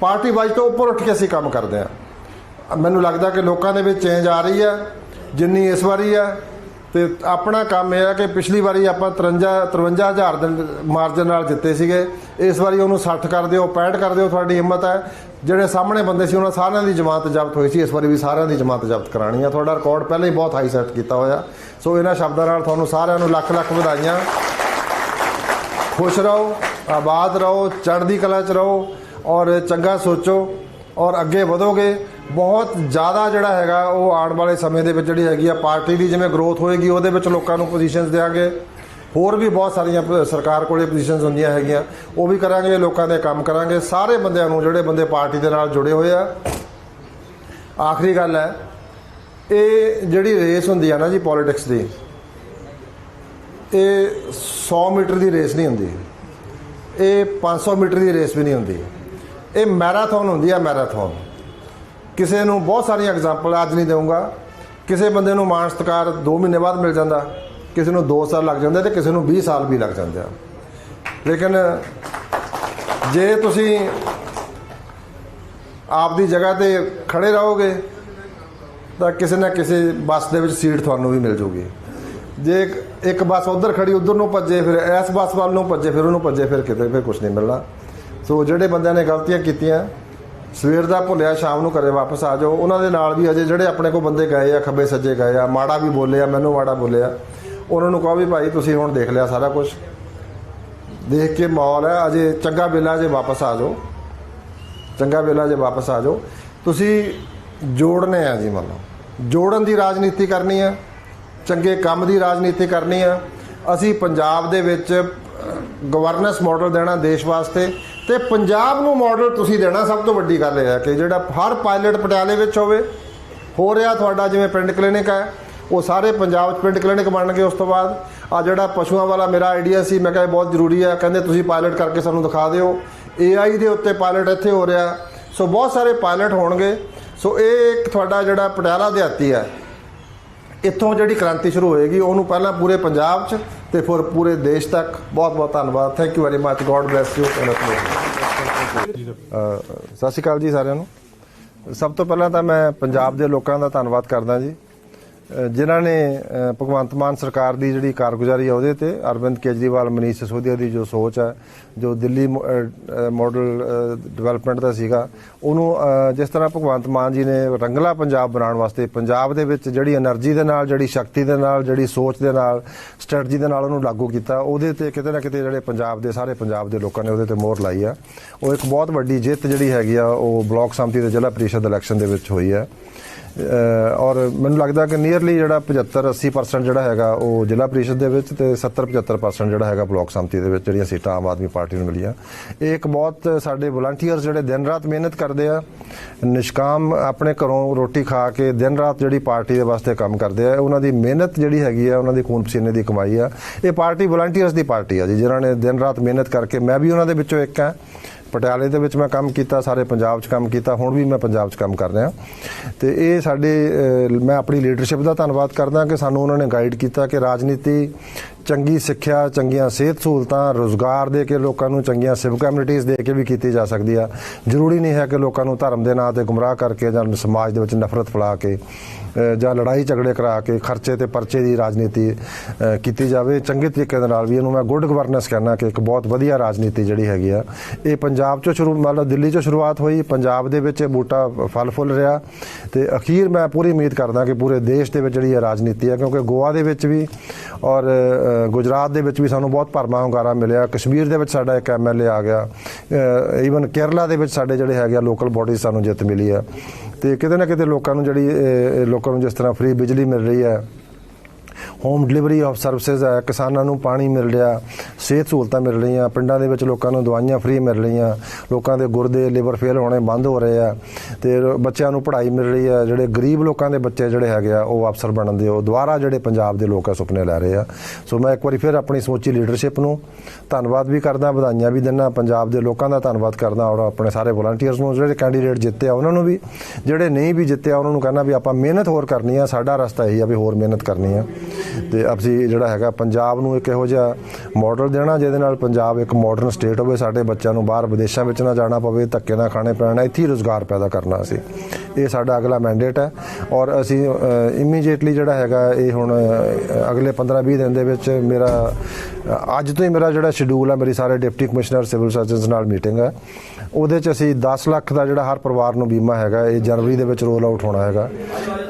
ਪਾਰਟੀ ਵਾਈਜ਼ ਤੋਂ ਉੱਪਰ ਉੱਠ ਕੇ ਅਸੀਂ ਕੰਮ ਕਰਦੇ ਹਾਂ। ਮੈਨੂੰ ਲੱਗਦਾ ਕਿ ਲੋਕਾਂ ਦੇ ਵਿੱਚ ਚੇਂਜ ਆ ਰਹੀ ਹੈ। ਜਿੰਨੀ ਇਸ ਵਾਰੀ ਹੈ ਤੇ ਆਪਣਾ ਕੰਮ ਇਹ ਆ ਕਿ ਪਿਛਲੀ ਵਾਰੀ ਆਪਾਂ 53 53000 ਦੇ ਮਾਰਜਨ ਨਾਲ ਜਿੱਤੇ ਸੀਗੇ। ਇਸ ਵਾਰੀ ਉਹਨੂੰ 60 ਕਰ ਦਿਓ 65 ਕਰ ਦਿਓ, ਤੁਹਾਡੀ ਹਿੰਮਤ ਹੈ। ਜਿਹੜੇ ਸਾਹਮਣੇ ਬੰਦੇ ਸੀ, ਉਹਨਾਂ ਸਾਰਿਆਂ ਦੀ ਜਮਾਤ ਜ਼ਬਤ ਹੋਈ ਸੀ। ਇਸ ਵਾਰੀ ਵੀ ਸਾਰਿਆਂ ਦੀ ਜਮਾਤ ਜ਼ਬਤ ਕਰਾਣੀ ਆ। ਤੁਹਾਡਾ ਰਿਕਾਰਡ ਪਹਿਲਾਂ ਹੀ ਬਹੁਤ ਹਾਈ ਸੈੱਟ ਕੀਤਾ ਹੋਇਆ। ਸੋ ਇਹਨਾਂ ਸ਼ਬਦਾਂ ਨਾਲ ਤੁਹਾਨੂੰ ਸਾਰਿਆਂ ਨੂੰ ਲੱਖ ਲੱਖ ਵਧਾਈਆਂ। ਖੁਸ਼ ਰਹੋ, ਆਬਾਦ ਰਹੋ, ਚੜ੍ਹਦੀ ਕਲਾ 'ਚ ਰਹੋ ਔਰ ਚੰਗਾ ਸੋਚੋ। ਔਰ ਅੱਗੇ ਵਧੋਗੇ, ਬਹੁਤ ਜ਼ਿਆਦਾ ਜਿਹੜਾ ਹੈਗਾ, ਉਹ ਆਉਣ ਵਾਲੇ ਸਮੇਂ ਦੇ ਵਿੱਚ ਜਿਹੜੀ ਹੈਗੀ ਆ ਪਾਰਟੀ ਦੀ ਜਿਵੇਂ ਗਰੋਥ ਹੋਏਗੀ, ਉਹਦੇ ਵਿੱਚ ਲੋਕਾਂ ਨੂੰ ਪੋਜੀਸ਼ਨਸ ਦੇਾਂਗੇ ਹੋਰ ਵੀ ਬਹੁਤ ਸਾਰੀਆਂ ਪ- ਸਰਕਾਰ ਕੋਲੇ ਪੋਜੀਸ਼ਨਸ ਹੁੰਦੀਆਂ ਹੈਗੀਆਂ। ਉਹ ਵੀ ਕਰਾਂਗੇ, ਲੋਕਾਂ ਦੇ ਕੰਮ ਕਰਾਂਗੇ। ਸਾਰੇ ਬੰਦਿਆਂ ਨੂੰ, ਜਿਹੜੇ ਬੰਦੇ ਪਾਰਟੀ ਦੇ ਨਾਲ ਜੁੜੇ ਹੋਏ ਆ। ਆਖਰੀ ਗੱਲ ਹੈ, ਇਹ ਜਿਹੜੀ ਰੇਸ ਹੁੰਦੀ ਆ ਨਾ ਜੀ ਪੋਲਿਟਿਕਸ ਦੀ, ਇਹ 100 ਮੀਟਰ ਦੀ ਰੇਸ ਨਹੀਂ ਹੁੰਦੀ। ਇਹ 500 ਮੀਟਰ ਦੀ ਰੇਸ ਵੀ ਨਹੀਂ ਹੁੰਦੀ। ਇਹ ਮੈਰਾਥਨ ਹੁੰਦੀ ਆ ਮੈਰਾਥਨ। ਕਿਸੇ ਨੂੰ ਬਹੁਤ ਸਾਰੀਆਂ ਐਗਜ਼ਾਮਪਲ ਅੱਜ ਨਹੀਂ ਦਊਂਗਾ। ਕਿਸੇ ਬੰਦੇ ਨੂੰ ਮਾਣ ਸਤਿਕਾਰ 2 ਮਹੀਨੇ ਬਾਅਦ ਮਿਲ ਜਾਂਦਾ। ਕਿਸੇ ਨੂੰ 2 ਸਾਲ ਲੱਗ ਜਾਂਦੇ ਤੇ ਕਿਸੇ ਨੂੰ 20 ਸਾਲ ਵੀ ਲੱਗ ਜਾਂਦੇ ਆ। ਲੇਕਿਨ ਜੇ ਤੁਸੀਂ ਆਪਦੀ ਜਗ੍ਹਾ ਤੇ ਖੜੇ ਰਹੋਗੇ, ਤਾਂ ਕਿਸੇ ਨਾ ਕਿਸੇ ਬੱਸ ਦੇ ਵਿੱਚ ਸੀਟ ਤੁਹਾਨੂੰ ਵੀ ਮਿਲ ਜੂਗੀ। ਜੇ ਇੱਕ- ਇੱਕ ਬੱਸ ਉਧਰ ਖੜੀ, ਉਧਰ ਨੂੰ ਭੱਜੇ, ਫਿਰ ਇਸ ਬੱਸ ਵੱਲ ਨੂੰ ਭੱਜੇ, ਫਿਰ ਉਹਨੂੰ ਭੱਜੇ, ਫਿਰ ਕਿਤੇ, ਫਿਰ ਕੁਝ ਨਹੀਂ ਮਿਲਣਾ। ਸੋ ਜਿਹੜੇ ਬੰਦਿਆਂ ਨੇ ਗਲਤੀਆਂ ਕੀਤੀਆਂ, ਸਵੇਰ ਦਾ ਭੁੱਲਿਆ, ਸ਼ਾਮ ਨੂੰ ਘਰੇ ਵਾਪਸ ਆ ਜਾਓ, ਉਹਨਾਂ ਦੇ ਨਾਲ ਵੀ ਅਜੇ ਜਿਹੜੇ ਆਪਣੇ ਕੋਲ ਬੰਦੇ ਗਏ ਆ, ਖੱਬੇ ਸੱਜੇ ਗਏ ਆ, ਮਾੜਾ ਵੀ ਬੋਲਿਆ, ਮੈਨੂੰ ਮਾੜਾ ਬੋਲਿਆ, ਉਹਨਾਂ ਨੂੰ ਕਹੋ ਵੀ ਭਾਈ ਤੁਸੀਂ ਹੁਣ ਦੇਖ ਲਿਆ ਸਾਰਾ ਕੁਝ ਦੇਖ ਕੇ ਮਾਹੌਲ ਹੈ, ਅਜੇ ਚੰਗਾ ਵੇਲਾ ਜੇ ਵਾਪਸ ਆ ਜਾਓ। ਚੰਗਾ ਵੇਲਾ ਜੇ ਵਾਪਸ ਆ ਜਾਓ। ਤੁਸੀਂ ਜੋੜਨੇ ਆ ਜੀ ਮੰਨ ਲਓ। ਜੋੜਨ ਦੀ ਰਾਜਨੀਤੀ ਕਰਨੀ ਆ, ਚੰਗੇ ਕੰਮ ਦੀ ਰਾਜਨੀਤੀ ਕਰਨੀ ਆ। ਅਸੀਂ ਪੰਜਾਬ ਦੇ ਵਿੱਚ ਗਵਰਨੈਂਸ ਮਾਡਲ ਦੇਣਾ ਦੇਸ਼ ਵਾਸਤੇ ਤੇ ਪੰਜਾਬ ਨੂੰ ਮਾਡਲ ਤੁਸੀਂ ਦੇਣਾ ਸਭ ਤੋਂ ਵੱਡੀ ਗੱਲ ਇਹ ਹੈ ਕਿ ਜਿਹੜਾ ਹਰ ਪਾਇਲਟ ਪਟਿਆਲੇ ਵਿੱਚ ਹੋਵੇ, ਹੋ ਰਿਹਾ ਤੁਹਾਡਾ ਜਿਵੇਂ ਪਿੰਡ ਕਲੀਨਿਕ ਹੈ, ਉਹ ਸਾਰੇ ਪੰਜਾਬ 'ਚ ਪਿੰਡ ਕਲੀਨਿਕ ਬਣ ਗਏ ਉਸ ਤੋਂ ਬਾਅਦ। ਆ ਜਿਹੜਾ ਪਸ਼ੂਆਂ ਵਾਲਾ ਮੇਰਾ ਆਈਡੀਆ ਸੀ, ਮੈਂ ਕਿਹਾ ਇਹ ਬਹੁਤ ਜ਼ਰੂਰੀ ਹੈ, ਕਹਿੰਦੇ ਤੁਸੀਂ ਪਾਇਲਟ ਕਰਕੇ ਸਾਨੂੰ ਦਿਖਾ ਦਿਓ। AI ਦੇ ਉੱਤੇ ਪਾਇਲਟ ਇੱਥੇ ਹੋ ਰਿਹਾ। ਸੋ ਬਹੁਤ ਸਾਰੇ ਪਾਇਲਟ ਹੋਣਗੇ। ਸੋ ਇਹ ਇੱਕ ਤੁਹਾਡਾ ਜਿਹੜਾ ਪਟਿਆਲਾ ਦਿਹਾਤੀ ਹੈ, ਇੱਥੋਂ ਜਿਹੜੀ ਕ੍ਰਾਂਤੀ ਸ਼ੁਰੂ ਹੋਏਗੀ, ਉਹਨੂੰ ਪਹਿਲਾਂ ਪੂਰੇ ਪੰਜਾਬ 'ਚ ਤੇ ਫਿਰ ਪੂਰੇ ਦੇਸ਼ ਤੱਕ ਬਹੁਤ ਬਹੁਤ ਧੰਨਵਾਦ। Thank you very much god bless you Sat Shri Akal ਜੀ ਸਾਰਿਆਂ ਨੂੰ। ਸਭ ਤੋਂ ਪਹਿਲਾਂ ਤਾਂ ਮੈਂ ਪੰਜਾਬ ਦੇ ਲੋਕਾਂ ਦਾ ਧੰਨਵਾਦ ਕਰਦਾ ਜੀ। ਜਿਨ੍ਹਾਂ ਨੇ ਭਗਵੰਤ ਮਾਨ ਸਰਕਾਰ ਦੀ ਜਿਹੜੀ ਕਾਰਗੁਜ਼ਾਰੀ ਆ ਉਹਦੇ ਤੇ ਅਰਵਿੰਦ ਕੇਜਰੀਵਾਲ ਮਨੀਸ਼ ਸਿਸੋਦੀਆ ਦੀ ਜੋ ਸੋਚ ਹੈ ਜੋ ਦਿੱਲੀ ਮਾਡਲ ਡਿਵੈਲਪਮੈਂਟ ਦਾ ਸੀਗਾ, ਉਹਨੂੰ ਜਿਸ ਤਰ੍ਹਾਂ ਭਗਵੰਤ ਮਾਨ ਜੀ ਨੇ ਰੰਗਲਾ ਪੰਜਾਬ ਬਣਾਉਣ ਵਾਸਤੇ ਪੰਜਾਬ ਦੇ ਵਿੱਚ ਜਿਹੜੀ એનર્ਜੀ ਦੇ ਨਾਲ, ਜਿਹੜੀ ਸ਼ਕਤੀ ਦੇ ਨਾਲ, ਜਿਹੜੀ ਸੋਚ ਦੇ ਨਾਲ ਸਟ੍ਰੈਟਜੀ ਦੇ ਨਾਲ ਉਹਨੂੰ ਲਾਗੂ ਕੀਤਾ, ਉਹਦੇ ਤੇ ਕਿਤੇ ਨਾ ਕਿਤੇ ਜਿਹੜੇ ਪੰਜਾਬ ਦੇ, ਸਾਰੇ ਪੰਜਾਬ ਦੇ ਲੋਕਾਂ ਨੇ ਉਹਦੇ ਤੇ ਮੋਹਰ ਲਾਈ ਆ। ਉਹ ਇੱਕ ਬਹੁਤ ਵੱਡੀ ਜਿੱਤ ਜਿਹੜੀ ਹੈਗੀ ਆ, ਉਹ ਬਲਾਕ ਸੰਮਤੀ ਦੇ ਜ਼ਿਲ੍ਹਾ ਪ੍ਰੀਸ਼ਦ ਇਲੈਕਸ਼ਨ ਦੇ ਵਿੱਚ ਹੋਈ ਆ। ਔਰ ਮੈਨੂੰ ਲੱਗਦਾ ਕਿ ਨੀਅਰਲੀ ਜਿਹੜਾ 75 80% ਜਿਹੜਾ ਹੈਗਾ ਉਹ ਜ਼ਿਲ੍ਹਾ ਪ੍ਰੀਸ਼ਦ ਦੇ ਵਿੱਚ ਤੇ 70 75% ਜਿਹੜਾ ਹੈਗਾ ਬਲਾਕ ਸੰਮਤੀ ਦੇ ਵਿੱਚ ਜਿਹੜੀਆਂ ਸੀਟਾਂ ਆਮ ਆਦਮੀ ਪਾਰਟੀ ਨੂੰ ਮਿਲੀਆਂ। ਇਹ ਇੱਕ ਬਹੁਤ ਸਾਡੇ ਵਲੰਟੀਅਰਸ ਜਿਹੜੇ ਦਿਨ ਰਾਤ ਮਿਹਨਤ ਕਰਦੇ ਆ ਨਿਸ਼ਕਾਮ ਆਪਣੇ ਘਰੋਂ ਰੋਟੀ ਖਾ ਕੇ ਦਿਨ ਰਾਤ ਜਿਹੜੀ ਪਾਰਟੀ ਦੇ ਵਾਸਤੇ ਕੰਮ ਕਰਦੇ ਆ, ਉਹਨਾਂ ਦੀ ਮਿਹਨਤ ਜਿਹੜੀ ਹੈਗੀ ਆ, ਉਹਨਾਂ ਦੀ ਖੂਨ ਪਸੀਨੇ ਦੀ ਕਮਾਈ ਆ। ਇਹ ਪਾਰਟੀ ਵਲੰਟੀਅਰਸ ਦੀ ਪਾਰਟੀ ਆ ਜੀ, ਜਿਨ੍ਹਾਂ ਨੇ ਦਿਨ ਰਾਤ ਮਿਹਨਤ ਕਰਕੇ, ਮੈਂ ਵੀ ਉਹਨਾਂ ਦੇ ਵਿੱਚੋਂ ਇੱਕ ਹਾਂ। ਪਟਿਆਲੇ ਦੇ ਵਿੱਚ ਮੈਂ ਕੰਮ ਕੀਤਾ, ਸਾਰੇ ਪੰਜਾਬ 'ਚ ਕੰਮ ਕੀਤਾ, ਹੁਣ ਵੀ ਮੈਂ ਪੰਜਾਬ 'ਚ ਕੰਮ ਕਰ ਰਿਹਾ। ਤੇ ਇਹ ਸਾਡੇ ਮੈਂ ਆਪਣੀ ਲੀਡਰਸ਼ਿਪ ਦਾ ਧੰਨਵਾਦ ਕਰਦਾ ਕਿ ਸਾਨੂੰ ਉਹਨਾਂ ਨੇ ਗਾਈਡ ਕੀਤਾ ਕਿ ਰਾਜਨੀਤੀ ਚੰਗੀ ਸਿੱਖਿਆ, ਚੰਗੀਆਂ ਸਿਹਤ ਸਹੂਲਤਾਂ, ਰੋਜ਼ਗਾਰ ਦੇ ਕੇ ਲੋਕਾਂ ਨੂੰ ਚੰਗੀਆਂ ਸਿਵਲ ਕਮਿਊਨਿਟੀਆਂ ਦੇ ਕੇ ਵੀ ਕੀਤੀ ਜਾ ਸਕਦੀ ਆ। ਜ਼ਰੂਰੀ ਨਹੀਂ ਹੈ ਕਿ ਲੋਕਾਂ ਨੂੰ ਧਰਮ ਦੇ ਨਾਂ ਤੇ ਗੁੰਮਰਾਹ ਕਰਕੇ ਜਾਂ ਸਮਾਜ ਦੇ ਵਿੱਚ ਨਫ਼ਰਤ ਫੈਲਾ ਕੇ ਜਾਂ ਲੜਾਈ ਝਗੜੇ ਕਰਾ ਕੇ ਖਰਚੇ ਤੇ ਪਰਚੇ ਦੀ ਰਾਜਨੀਤੀ ਕੀਤੀ ਜਾਵੇ, ਚੰਗੇ ਤਰੀਕੇ ਦੇ ਨਾਲ ਵੀ ਇਹਨੂੰ ਮੈਂ ਗੁੱਡ ਗਵਰਨੈਂਸ ਕਹਿੰਦਾ ਕਿ ਇੱਕ ਬਹੁਤ ਵਧੀਆ ਰਾਜਨੀਤੀ ਜਿਹੜੀ ਹੈਗੀ ਆ। ਇਹ ਪੰਜਾਬ ਚੋਂ ਸ਼ੁਰੂ, ਮਤਲਬ ਦਿੱਲੀ ਚੋਂ ਸ਼ੁਰੂਆਤ ਹੋਈ, ਪੰਜਾਬ ਦੇ ਵਿੱਚ ਇਹ ਬੂਟਾ ਫਲ ਫੁੱਲ ਰਿਹਾ ਤੇ ਅਖੀਰ ਮੈਂ ਪੂਰੀ ਉਮੀਦ ਕਰਦਾ ਕਿ ਪੂਰੇ ਦੇਸ਼ ਦੇ ਵਿੱਚ ਜਿਹੜੀ ਇਹ ਰਾਜਨੀਤੀ ਹੈ, ਕਿਉਂਕਿ ਗੋਆ ਦੇ ਵਿੱਚ ਵੀ ਔਰ ਗੁਜਰਾਤ ਦੇ ਵਿੱਚ ਵੀ ਸਾਨੂੰ ਬਹੁਤ ਭਰਮਾ ਹੁੰਗਾਰਾ ਮਿਲਿਆ। ਕਸ਼ਮੀਰ ਦੇ ਵਿੱਚ ਸਾਡਾ ਇੱਕ ਐਮਐਲਏ ਆ ਗਿਆ। ਈਵਨ ਕੇਰਲਾ ਦੇ ਵਿੱਚ ਸਾਡੇ ਜਿਹੜੇ ਹੈਗੇ ਆ ਲੋਕਲ ਬਾਡੀਜ਼ ਸਾਨੂੰ ਜਿੱਤ ਮਿਲੀ ਆ। ਤੇ ਕਿਤੇ ਨਾ ਕਿਤੇ ਲੋਕਾਂ ਨੂੰ ਜਿਹੜੀ ਲੋਕਾਂ ਨੂੰ ਜਿਸ ਤਰ੍ਹਾਂ ਫ੍ਰੀ ਬਿਜਲੀ ਮਿਲ ਰਹੀ ਹੈ ਹੋਮ ਡਿਲੀਵਰੀ ਆਫ ਸਰਵਿਸਿਜ਼ ਹੈ ਕਿਸਾਨਾਂ ਨੂੰ ਪਾਣੀ ਮਿਲ ਰਿਹਾ, ਸਿਹਤ ਸਹੂਲਤਾਂ ਮਿਲ ਰਹੀਆਂ, ਪਿੰਡਾਂ ਦੇ ਵਿੱਚ ਲੋਕਾਂ ਨੂੰ ਦਵਾਈਆਂ ਫ੍ਰੀ ਮਿਲ ਰਹੀਆਂ, ਲੋਕਾਂ ਦੇ ਗੁਰਦੇ ਲਿਵਰ ਫੇਲ ਹੋਣੇ ਬੰਦ ਹੋ ਰਹੇ ਆ, ਤੇ ਬੱਚਿਆਂ ਨੂੰ ਪੜ੍ਹਾਈ ਮਿਲ ਰਹੀ ਹੈ ਜਿਹੜੇ ਗਰੀਬ ਲੋਕਾਂ ਦੇ ਬੱਚੇ ਜਿਹੜੇ ਹੈਗੇ ਆ, ਉਹ ਅਫਸਰ ਬਣਨ ਦੇ, ਉਹ ਦੁਆਰਾ ਜਿਹੜੇ ਪੰਜਾਬ ਦੇ ਲੋਕ ਆ, ਸੁਪਨੇ ਲੈ ਰਹੇ ਆ। ਸੋ ਮੈਂ ਇੱਕ ਵਾਰੀ ਫਿਰ ਆਪਣੀ ਸਮੁੱਚੀ ਲੀਡਰਸ਼ਿਪ ਨੂੰ ਧੰਨਵਾਦ ਵੀ ਕਰਦਾ, ਵਧਾਈਆਂ ਵੀ ਦਿੰਦਾ, ਪੰਜਾਬ ਦੇ ਲੋਕਾਂ ਦਾ ਧੰਨਵਾਦ ਕਰਦਾ ਔਰ ਆਪਣੇ ਸਾਰੇ ਵਲੰਟੀਅਰਸ ਨੂੰ, ਜਿਹੜੇ ਕੈਂਡੀਡੇਟ ਜਿੱਤੇ ਆ ਉਹਨਾਂ ਨੂੰ ਵੀ, ਜਿਹੜੇ ਨਹੀਂ ਵੀ ਜਿੱਤੇ ਆ ਉਹਨਾਂ ਨੂੰ ਕਹਿੰਦਾ ਵੀ ਆਪਾਂ ਮਿਹਨਤ ਹੋਰ ਕਰਨੀ ਆ, ਸਾਡਾ ਰਸਤਾ ਇਹੀ ਆ ਵੀ ਹੋਰ ਮਿਹਨਤ ਕਰਨੀ ਆ। ਤੇ ਅਸੀਂ ਜਿਹੜਾ ਹੈਗਾ ਪੰਜਾਬ ਨੂੰ ਇੱਕ ਇਹੋ ਜਿਹਾ ਮਾਡਲ ਦੇਣਾ, ਜਿਹਦੇ ਨਾਲ ਪੰਜਾਬ ਇੱਕ ਮਾਡਰਨ ਸਟੇਟ ਹੋਵੇ, ਸਾਡੇ ਬੱਚਿਆਂ ਨੂੰ ਬਾਹਰ ਵਿਦੇਸ਼ਾਂ ਵਿੱਚ ਨਾ ਜਾਣਾ ਪਵੇ, ਧੱਕੇ ਨਾ ਖਾਣੇ ਪੈਣ, ਇੱਥੇ ਹੀ ਰੋਜ਼ਗਾਰ ਪੈਦਾ ਕਰਨਾ ਅਸੀਂ। ਇਹ ਸਾਡਾ ਅਗਲਾ ਮੈਂਡੇਟ ਹੈ ਔਰ ਅਸੀਂ ਇਮੀਡੀਏਟਲੀ ਜਿਹੜਾ ਹੈਗਾ ਇਹ ਹੁਣ ਅਗਲੇ 15-20 ਦਿਨ ਦੇ ਵਿੱਚ ਮੇਰਾ ਅੱਜ ਤੋਂ ਹੀ ਮੇਰਾ ਜਿਹੜਾ ਸ਼ਡਿਊਲ ਹੈ, ਮੇਰੀ ਸਾਰੇ ਡਿਪਟੀ ਕਮਿਸ਼ਨਰ ਸਿਵਲ ਸਰਜਨਸ ਨਾਲ ਮੀਟਿੰਗ ਹੈ। ਉਹਦੇ ਚ ਅਸੀਂ 10 ਲੱਖ ਦਾ ਜਿਹੜਾ ਹਰ ਪਰਿਵਾਰ ਨੂੰ ਬੀਮਾ ਹੈਗਾ, ਇਹ ਜਨਵਰੀ ਦੇ ਵਿੱਚ ਰੋਲ ਆਊਟ ਹੋਣਾ ਹੈਗਾ।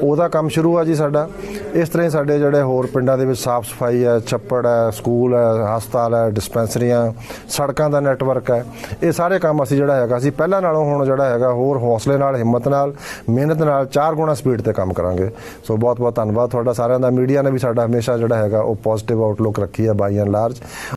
ਉਹਦਾ ਕੰਮ ਸ਼ੁਰੂ ਆ ਜੀ ਸਾਡਾ। ਇਸ ਤਰ੍ਹਾਂ ਹੀ ਸਾਡੇ ਜਿਹੜੇ ਹੋਰ ਪਿੰਡਾਂ ਦੇ ਵਿੱਚ ਸਾਫ਼ ਸਫ਼ਾਈ ਹੈ, ਛੱਪੜ ਹੈ, ਸਕੂਲ ਹੈ, ਹਸਪਤਾਲ ਹੈ, ਡਿਸਪੈਂਸਰੀਆਂ, ਸੜਕਾਂ ਦਾ ਨੈਟਵਰਕ ਹੈ। ਇਹ ਸਾਰੇ ਕੰਮ ਅਸੀਂ ਜਿਹੜਾ ਹੈਗਾ, ਅਸੀਂ ਪਹਿਲਾਂ ਨਾਲੋਂ ਹੁਣ ਜਿਹੜਾ ਹੈਗਾ, ਹੋਰ ਹੌਸਲੇ ਨਾਲ, ਹਿੰਮਤ ਨਾਲ, ਮਿਹਨਤ ਨਾਲ ਚਾਰ ਗੁਣਾ ਸਪੀਡ ਤੇ ਕੰਮ ਕਰਾਂਗੇ। ਸੋ ਬਹੁਤ ਬਹੁਤ ਧੰਨਵਾਦ ਤੁਹਾਡਾ ਸਾਰਿਆਂ ਦਾ। ਮੀਡੀਆ ਨੇ ਵੀ ਸਾਡਾ ਹਮੇਸ਼ਾ ਜਿਹੜਾ ਹੈਗਾ, ਉਹ ਪੋਜ਼ਿਟਿਵ ਆਊਟਲੁੱਕ ਰੱਖੀ ਹੈ ਬਾਈ ਐਂਡ ਲਾਰਜ